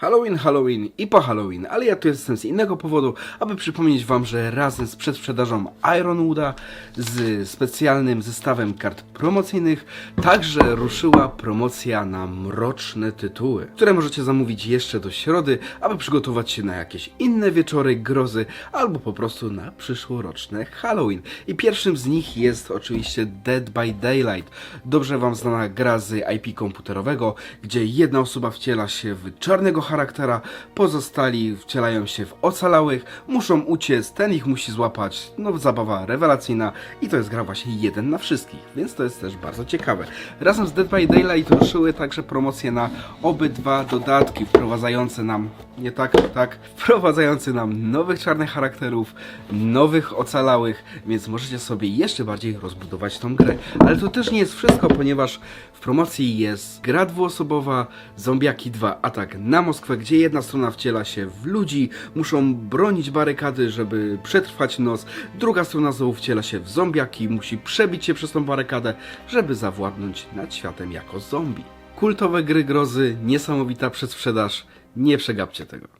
Halloween, Halloween i po Halloween, ale ja tu jestem z innego powodu, aby przypomnieć wam, że razem z przedsprzedażą Ironwooda z specjalnym zestawem kart promocyjnych także ruszyła promocja na mroczne tytuły, które możecie zamówić jeszcze do środy, aby przygotować się na jakieś inne wieczory grozy albo po prostu na przyszłoroczne Halloween. I pierwszym z nich jest oczywiście Dead by Daylight, dobrze wam znana gra z IP komputerowego, gdzie jedna osoba wciela się w czarnego charaktera, pozostali wcielają się w ocalałych, muszą uciec, ten ich musi złapać, no zabawa rewelacyjna i to jest gra właśnie jeden na wszystkich, więc to jest też bardzo ciekawe. Razem z Dead by Daylight ruszyły także promocje na obydwa dodatki wprowadzające nam, nie tak, tak, wprowadzające nam nowych czarnych charakterów, nowych ocalałych, więc możecie sobie jeszcze bardziej rozbudować tą grę. Ale to też nie jest wszystko, ponieważ w promocji jest gra dwuosobowa, Zombiaki 2 Atak na Moskwę, gdzie jedna strona wciela się w ludzi, muszą bronić barykady, żeby przetrwać noc, druga strona znowu wciela się w zombiaki, musi przebić się przez tą barykadę, żeby zawładnąć nad światem jako zombie. Kultowe gry grozy, niesamowita przedsprzedaż, nie przegapcie tego.